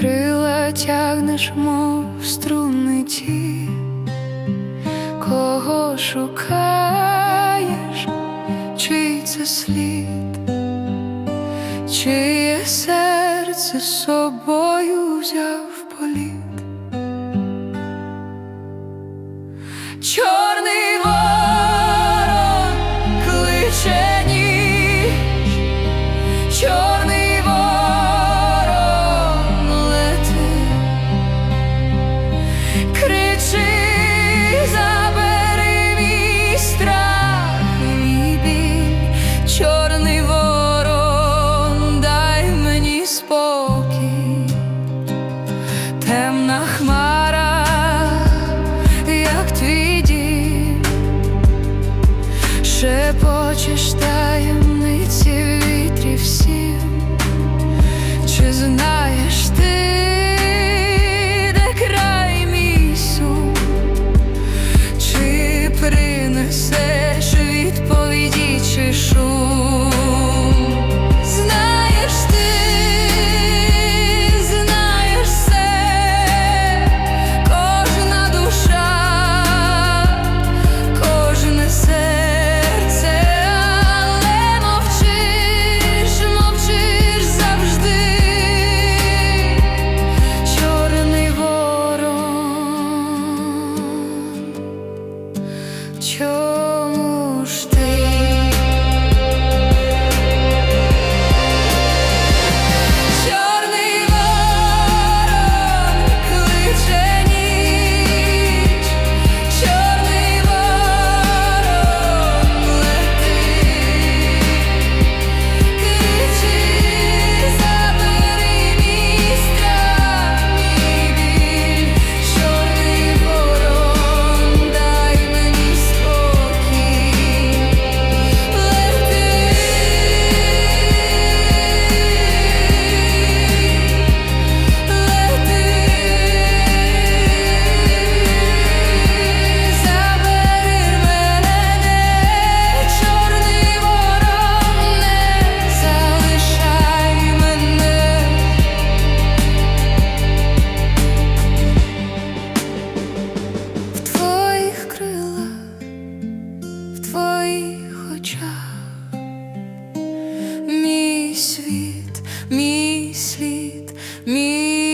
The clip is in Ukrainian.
крила тягнеш, мов струниці, кого шукаєш, чий це слід, чиє серце з собою взяв політ. Шепочеш таємниці вітрів всім, чи зна. твоїх очах, мій світ, мій світ. мій.